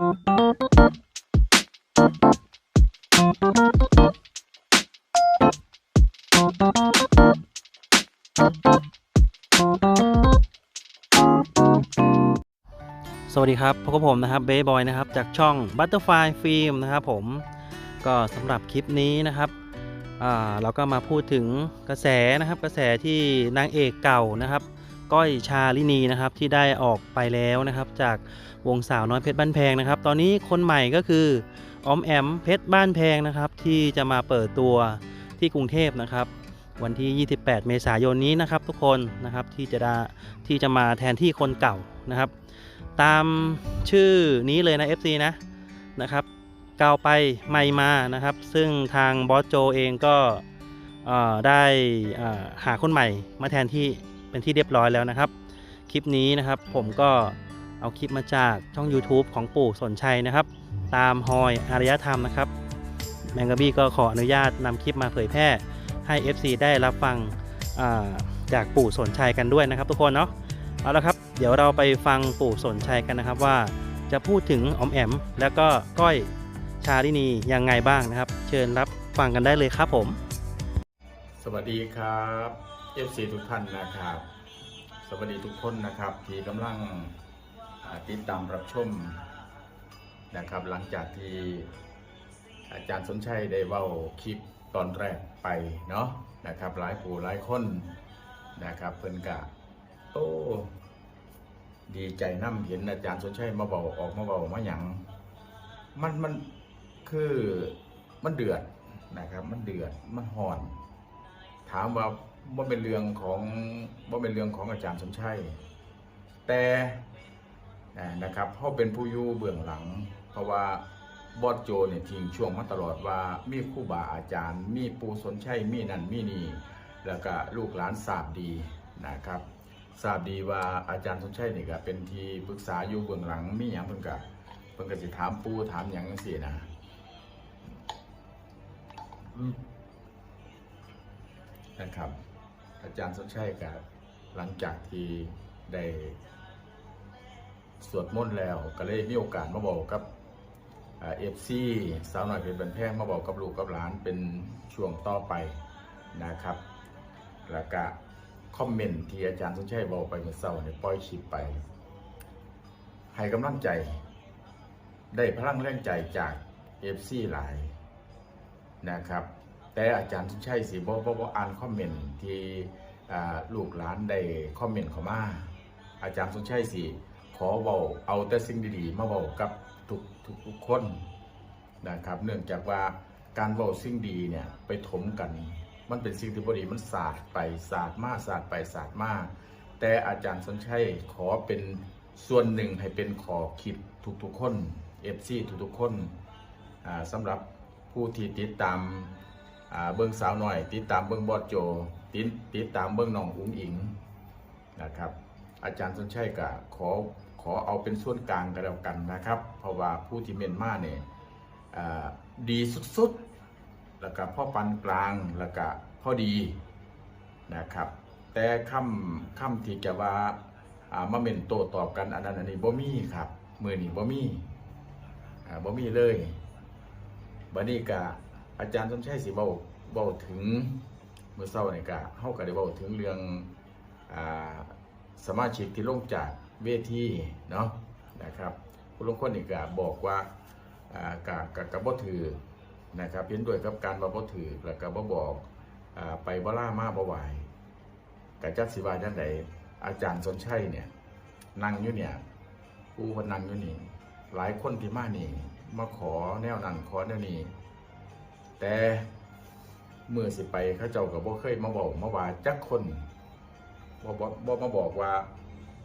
สวัสดีครับพบกับผมนะครับเบย์บอยนะครับ จากช่อง Butterfly Film นะครับผมก็สำหรับคลิปนี้นะครับเราก็มาพูดถึงกระแสนะครับ กระแสที่นางเอกเก่านะครับ ก้อยชาลินีนะครับที่ได้ออกไปแล้วนะครับ จากวงสาวน้อยเพชรบ้านแพงนะครับ ตอนนี้คนใหม่ก็คือออมแอมเพชรบ้านแพงนะครับ ที่จะมาเปิดตัวที่กรุงเทพนะครับ วันที่ 28 เมษายนนี้นะครับ ทุกคนนะครับที่จะได้ที่จะมาแทนที่คนเก่านะครับ ตามชื่อนี้เลยนะ FC นะนะครับเก่าไปใหม่มานะครับ ซึ่งทางบอสโจเองก็ได้หาคนใหม่มาแทนที่ เป็นที่เรียบร้อยแล้วนะครับ คลิปนี้นะครับผมก็เอาคลิปมาจากช่อง YouTube ของปู่สนชัยนะครับ ตามฮอยอารยธรรมนะครับ แมงกะบี้ก็ขออนุญาตนำคลิปมาเผยแพร่ให้ FC ได้รับฟังาจากปู่สนชัยกันด้วยนะครับ ทุกคนเนาะเอาละครับ เดี๋ยวเราไปฟังปู่สนชัยกันนะครับว่าจะพูดถึงออมแอม แล้วก็ก้อยชาลินียังไงบ้างนะครับ เชิญรับฟังกันได้เลยครับผม สวัสดีครับ เอฟซีทุกท่านนะครับ สวัสดีทุกคนนะครับที่กำลังติดตามรับชมนะครับ หลังจากที่อาจารย์สนชัยได้เว้าคลิปตอนแรกไปเนาะนะครับหลายผู้หลายคนนะครับเพิ่นกะโอ้ดีใจน้ำเห็นอาจารย์สนชัยมาเบาออกมาเบามาหยังมันมันคือมันเดือดนะครับ มันเดือดมันห่อน ถามว่า ว่าเป็นเรื่องของว่าเป็นเรื่องของอาจารย์สมชัยแต่นะครับเขาเป็นผู้อยู่เบื้องหลัง เพราะว่าบอสโจเนี่ยทิ้งช่วงมาตลอดว่ามีครู่บาอาจารย์ มีปูสนชัยมีนั่นมีนี่แล้วก็ลูกหลานทราบดีนะครับทราบดีว่าอาจารย์สนชัยนี่ก็เป็นที่ปรึกษาอยู่เบื้องหลังมีอย่างเพิ่นก็เพิ่นก็สิถามปูถามอย่างจังซี่นะนะครับ อาจารย์สนชัยกับหลังจากที่ได้สวดมนต์แล้วก็เลยมีโอกาสมาบอกกับเอฟซีสาวหน่อยเป็นบันแพงมาบอกกับลูกกับหลานเป็นช่วงต่อไปนะครับ แล้วก็คอมเมนต์ที่อาจารย์สนชัยบอกไปเมื่อเช้าเนี่ยปล่อยคลิปไป ให้กำลังใจ ได้พลังแรงใจจากเอฟซีหลายนะครับ แต่อาจารย์สุชัยสิบ่บ่บ่อ่านคอมเมนต์ที่ลูกหลานได้คอมเมนต์เข้ามา อาจารย์สุชัยสิขอเว้าเอาแต่สิ่งดีๆมาเว้ากับทุกทุกทุกคนนะครับ เนื่องจากว่าการเว้าสิ่งดีเนี่ยไปถมกัน มันเป็นสิ่งที่บ่ดีมันสาดไปสาดมาสาดไปสาดมาแต่อาจารย์สนชัยขอเป็นส่วนหนึ่งให้เป็นขอคิดทุกๆคน FC ทุกๆคนอ่าสำหรับผู้ที่ติดตาม เบิ้งสาวหน่อย ติดตามเบิ้งบอดโจติดติดตามเบิ้งน้องอุ้งอิงนะครับ อาจารย์สนชัยก็ขอขอเอาเป็นส่วนกลางกันแล้วกันนะครับ เพราะว่าผู้ที่เมนมาเนี่ยดีสุดๆ แล้วก็พ่อปันกลางแล้วก็พ่อดีนะครับ แต่คำคำที่จะว่าอามาเมนโตตอบกันอันนั้นอันนี้บ่มีครับมือนี้บ่มีอ่บ่มีเลยบัดนี้ก็ อาจารย์สมชัยสิเว้าเว้าถึงเมื่อเช้านี่ก็เฮาก็ได้เว้าถึงเรื่องอสมาชิกที่ลงจากเวทีเนาะนะครับผู้ลงคนนี่ก็บอกว่าอ่ากะกะกะบ่ถือนะครับเห็นด้วยกับการว่บ่ถือแล้วก็บ่บอกอไปบ่ล่ามาบ่ไหวกะจักสิวาจังไดอาจารย์สนชัยเนี่ยนั่งอยู่เนี่ยผู้คนนั่งอยู่นี่หลายคนที่มานี่มาขอแนวนั้นขอแนวนี้ แต่เมื่อสิไปเขาเจ้ากับบ่เคยมาบอกมาว่าจักคนบ่บ่บ่มาบอกว่า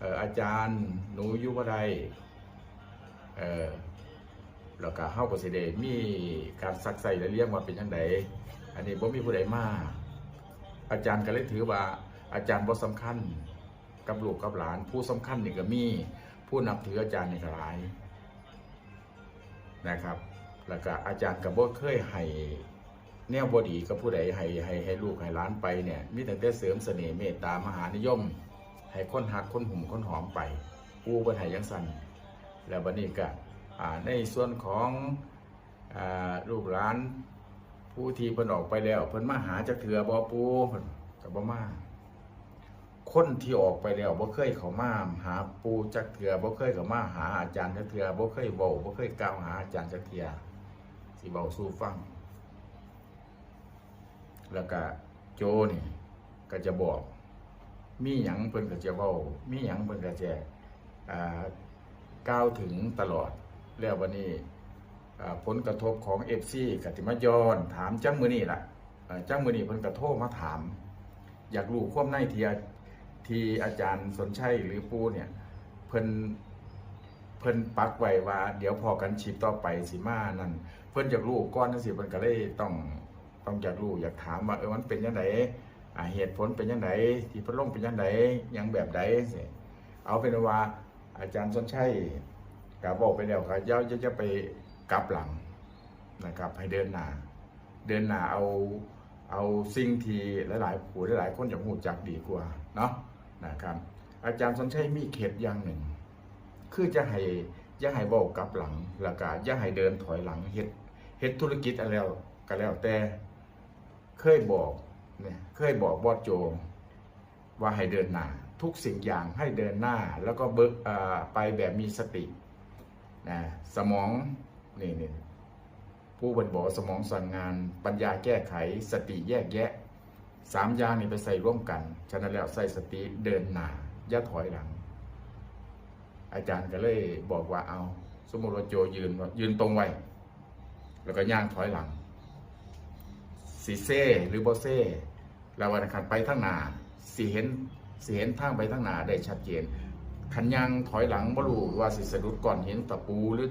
เอ่ออาจารย์หนูอยู่บ่ได้เออแล้วก็เฮาก็สิได้มีการซักใส่และเลี้ยงว่าเป็นจังไดอันนี้บ่มีผู้ใดมาอาจารย์ก็เลยถือว่า อาจารย์บ่สำคัญกับลูกกับหลาน ผู้สำคัญนี่ก็มี ผู้นับถืออาจารย์นี่ก็หลายนะครับ แล้วก็อาจารย์กับบ่เคยให้แนวบดีกับผู้ใดให้ให้ให้ลูกให้ล้านไปเนี่ยมีแต่แต่เสริมเสน่ห์เมตตามหานิยม ให้คนหักคนหุ่มคนหอมไปปูบ่ให้ยังสันแล้วบัดนี้ก็ในส่วนของอลูกหลานผู้ที่เพิ่นออกไปแล้วเพิ่นมาหาจักเถือบ่ปูเพิ่นก็บ่มาคนที่ออกไปแล้วบ่เคยเขามาหาปูจักเถือบ่เคยเขามาหาอาจารย์จักเถือบ่เคยเว้าบ่เคยกล่าวหาอาจารย์จักเถือ สิเว้าสู่ฟัง แล้วก็โจนี่ก็จะบอก มีหยังเพิ่นก็จะเว้ามีหยังเพิ่นก็จะกล่าวถึงตลอด แล้ววันนี้ผลกระทบของ FC กติมายอนถามจังมือนี้ล่ะอ่าจังมือนี้เพิ่นก็โทรมาถาม อยากรู้ความในที่อาที่อาจารย์สนชัยหรือปูเนี่ยเพิ่นเพิ่นปักไว้ว่า เดี๋ยวพอกันชิปต่อไปสิมานั่น พิ่นอยากรู้ก่อนจังซี่เพิ่นก็เลยต้องต้องอยากรู้อยากถามว่าเออมันเป็นจังไดอ่าเหตุผลเป็นจังไดที่พิ่นลงเป็นจังไดหยังแบบใดสิเอาเป็นว่าอาจารย์สนชัยก็บบอกไปแล้วก็อย่อย่าจะไปกลับหลังนะครับ ให้เดินหน้าเดินหน้าเอาเอาสิ่งที่หลายๆผู้หลายๆคนจะหูจักดีกว่าเนาะนะครับ อาจารย์สนชัยมีเขตอย่างหนึ่ง คือจะให้อย่าให้บอกกลับหลังแล้วก็อย่าให้เดินถอยหลังเฮ็ด เฮ็ดธุรกิจอะไรแล้วก็แล้วแต่เคยบอกเนี่ยเคยบอกบอสโจว่าให้เดินหน้าทุกสิ่งอย่างให้เดินหน้าแล้วก็เบิกไปแบบมีสตินะสมองนี่นี่ผู้บรรบอกสมองสั่งงานปัญญาแก้ไขสติแยกแยะสามอย่างนี่ไปใส่ร่วมกัน ฉะนั้นแล้วใส่สติเดินหน้าอย่าถอยหลัง อาจารย์ก็เลยบอกว่าเอา สมมติว่าโจยืนยืนตรงไว้ แล้วก็ย่างถอยหลังสีเซ่หรือโบเซ่แล้ววันขันไปทางหนาสีเห็นสีเห็นทางไปทางหนาได้ชัดเจนขันย่างถอยหลังบ่รู้ว่าสิสะดุดก่อนเห็นตะปูหรือ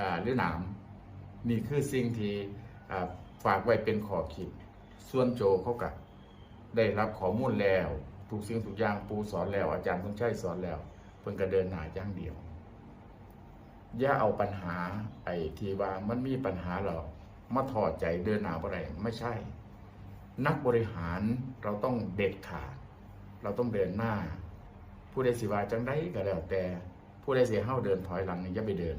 อ่าหรือหนามนี่คือสิ่งที่อ่าฝากไว้เป็นขอคิด ส่วนโจเขากะได้รับข้อมูลแล้ว ทุกสิ่งทุกอย่างปูสอนแล้ว อาจารย์ต้องใช้สอนแล้ว เพิ่นก็เดินหน้าอย่างเดียว อย่าเอาปัญหาไอ้ที่ว่ามันมีปัญหาหรอกมาถอดใจเดินหน้าอะไรไม่ใช่ นักบริหารเราต้องเด็ดขาด เราต้องเดินหน้า ผู้ใดสิว่าจังได้ก็แล้วแต่ ผู้ใดเสียเฮาเดินถอยหลังนี่อย่าไปเดิน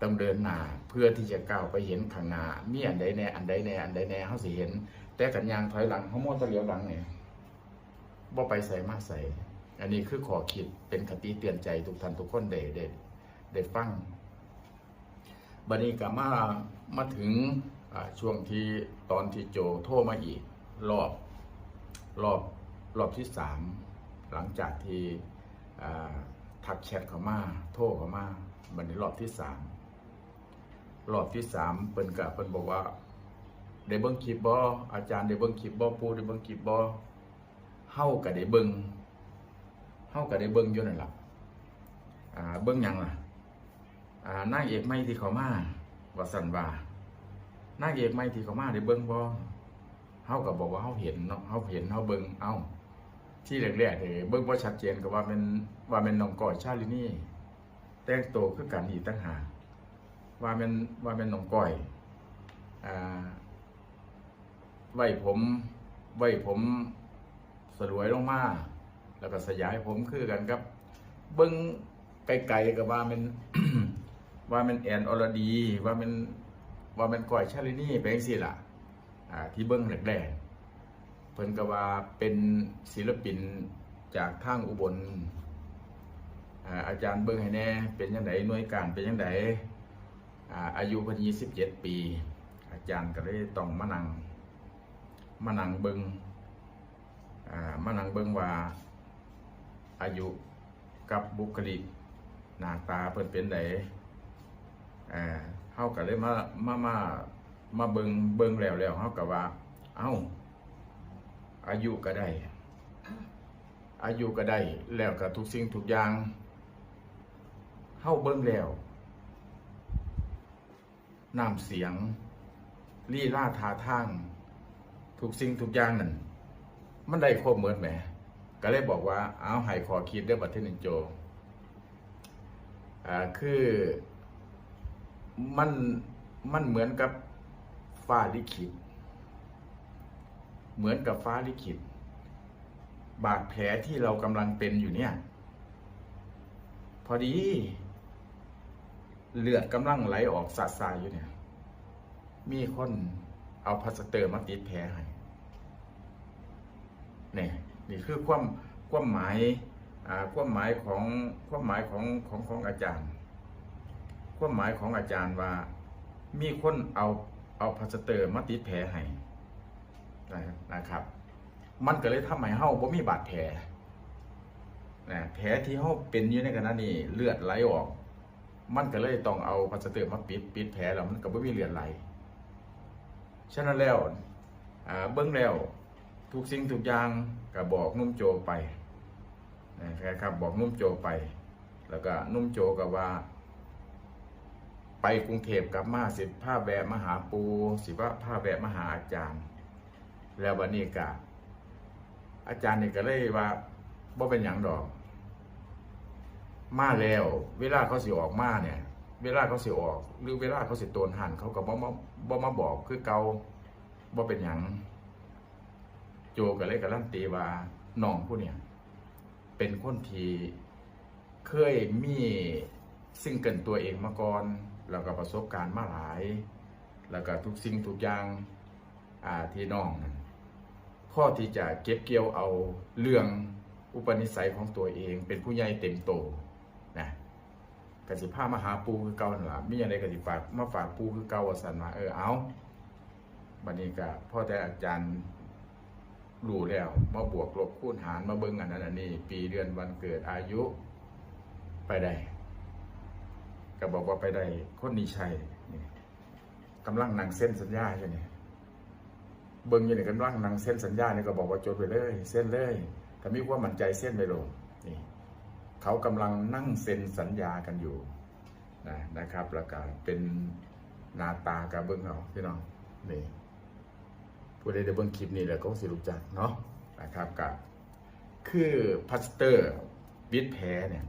ต้องเดินหน้าเพื่อที่จะก้าวไปเห็นข้างหน้ามีอันใดแน่อันใดแน่อันใดแน่เฮาสิเห็น แต่กันยางถอยหลังเฮามัวแตะเหลียวหลังเนี่ยบ่ไปใส่มาใส่ อันนี้คือขอคิดเป็นคติเตือนใจทุกท่านทุกคนได้ได้ ได้ฟังบัดนี้ก็มามาถึงช่วงที่ตอนที่โจโทรมาอีก รอบรอบรอบที่สามหลังจากที่ทักแชทเขามาโทรเขามาบัดนี้รอบที่สามรอบที่สามเพิ่นกับเพิ่นบอกว่าได้เบิ่งคลิปบ่อาจารย์ได้เบิ่งคลิปบ่ปูได้เบิ่งคลิปบ่เฮาก็ได้เบิ่งเฮาก็ได้เบิ่งอยู่นั่นล่ะเบิ่งยังล่ะ นางเอกใหม่ที่เขามาว่าสันว่านางเอกใหม่ที่เขามาได้เบิ่งบ่เฮาก็บอกว่าเฮาเห็นเนาะเฮาเห็นเฮาเบิ่งเอ้า ที่แรกๆนี่เบิ่งบ่ชัดเจนก็ว่าเป็นว่าเป็นน้องก้อยชาลินี่แต่งตัวคือกันอีกต่างหากว่าเป็นว่าเป็นน้องก้อยอ่าไว้ผมไว้ผมสลวยลงมา แล้วก็สยายผมคือกันครับ เบิ้งไกลๆกับว่ามัน ว่ามันแอนออรดี ว่ามันว่ามันก้อยชาลินี่เป็นสิล่ะที่เบิ้งแรกๆเพิ่นก็ว่าเป็นศิลปินจากทางอุบลอาจารย์เบิ้งให้แน่ เป็นยังไงหน่วยการเป็นยังไงอาอายุเพิ่นยี่สิบเจ็ดปี อาจารย์ก็เลยต้องมานังมานังเบิ้งอ่ามานังเบิ่งว่า อายุกับบุคลิกหน้าตาเพิ่นเป็นได อ่าเฮาก็เลยมามามามาเบิงเบิงแล้วแล้วเฮาก็ว่า เอ้า อายุก็ได้ อายุก็ได้ แล้วก็ทุกสิ่งทุกอย่างเฮาเบิงแล้วน้ำเสียงลี่ล่าทาทางทุกสิ่งทุกอย่างนั่นมันได้ครบเหมือนแหมก็เลยบอกว่าเอาให้ขอคิดได้บัดที่หนึ่งโจอ่าคือ มันมันเหมือนกับฟ้าลิขิต เหมือนกับฟ้าลิขิต บาดแผลที่เรากำลังเป็นอยู่เนี่ย พอดี เลือดกำลังไหลออกสาดสายอยู่เนี่ย มีคนเอาพลาสเตอร์มาติดแผลให้เนี่ยนี่คือความความหมายอ่าความหมายของความหมายของของของอาจารย์ ความหมายของอาจารย์ว่า มีคนเอาเอาพลาสเตอร์มาติดแผลให้นะครับ มันก็เลยทำให้เฮาบ่มีบาดแผลนะแผลที่เฮาเป็นอยู่ในขณะนี้เลือดไหลออก มันก็เลยต้องเอาพลาสเตอร์มาปิดปิดแผลแล้วมันก็บ่มีเลือดไหลฉะนั้นแล้วเบิ้องแล้วทุกสิ่งทุกอย่างก็บอกนุ่มโจไปนะครับบอกนุ่มโจไป แล้วก็นุ่มโจก็ว่า ไปกรุงเทพกลับมาสิผ้าแวะมาหาปูสิว่าผ้าแวะมาหาอาจารย์ แล้ววันนี้ก็อาจารย์นี่ก็เลยว่าบ่เป็นอย่างดอก มาแล้ว เวลาเขาสิออกมาเนี่ย เวลาเขาสิออก หรือเวลาเขาสิโตนหันเขาก็บ่มาบ่มาบอกคือเก่าบ่เป็นหยังโจก็เลยการันตีว่าน้องผู้เนี่ย เป็นคนที่เคยมีสิ่งเกินตัวเองมาก่อน แล้วก็ประสบการณ์มาหลาย แล้วก็ทุกสิ่งทุกอย่างอ่าที่น้องนั้นพ่อที่จะเก็บเกี่ยวเอาเรื่องอุปนิสัยของตัวเอง เป็นผู้ใหญ่เต็มโตนะกสิพามาหาปูคือเก่านั่นล่ะมีอะไรกสิฝากมาฝากปูคือเก่าสันว่าเออเอาบัดนี้ก็พ่อแต่อาจารย์รู้แล้วมาบวกลบคูณหารมาเบิ่งอันนั้นอันนี้ ปีเดือนวันเกิดอายุไปได้ ก็บอกว่าไปได้คนนี้ใช่นี่กำลังนังเส้นสัญญาอยู่นี่เบิ่งอยู่นี่กำลังนังเส้นสัญญานี่ก็บอกว่าจดไปเลย เส้นเลยถ้ามีความมั่นใจเส้นไปลงนี่เขากำลังนั่งเซ็นสัญญากันอยู่นะนะครับ แล้วก็เป็นนาตากระเบิ้งเอาพี่น้องนี่ผู้ใดได้เบิ้งคลิปนี้แล้วก็สิรู้จักเนาะนะครับกับคือพลาสเตอร์ปิดแผลเนี่ย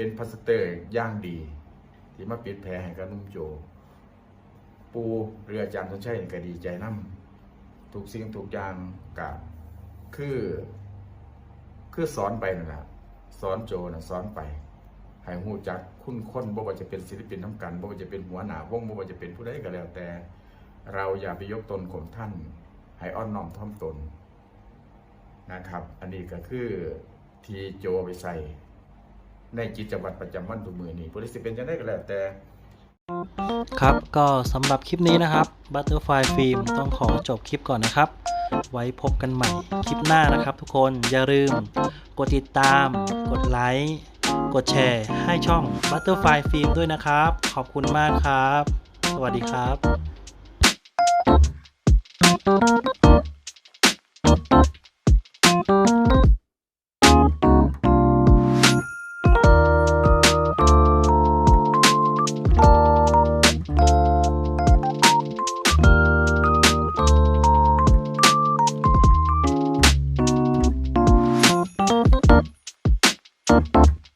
เป็นพาสเตอร์ย่างดี ที่มาปิดแผลให้กับนุ่มโจ ปูเรืออาจารย์ทนชัยก็ดีใจน้ำทุกสิ่งทุกอย่างกับคือ คือสอนไปนั่นแหละสอนโจนะสอนไปให้หูจักคุณคนบ่ว่าจะเป็นศิลปินน้ำกันบ่ว่าจะเป็นหัวหน้าวงบ่ว่าจะเป็นผู้ใดก็แล้วแต่ เราอย่าไปยกตนข่มท่าน ให้อ้อนน้อมถ่อมตนนะครับ อันนี้ก็คือทีโจไปใส่ ในกิจวัตรประจำวันทุกมือนี้ผู้ใดสิเป็นจังไดก็แล้วแต่ ครับก็สำหรับคลิปนี้นะครับ Butterfly Film ต้องขอจบคลิปก่อนนะครับ ไว้พบกันใหม่คลิปหน้านะครับ ทุกคนอย่าลืม กดติดตาม กดไลค์กดแชร์ให้ช่อง Butterfly Film ด้วยนะครับ ขอบคุณมากครับ สวัสดีครับ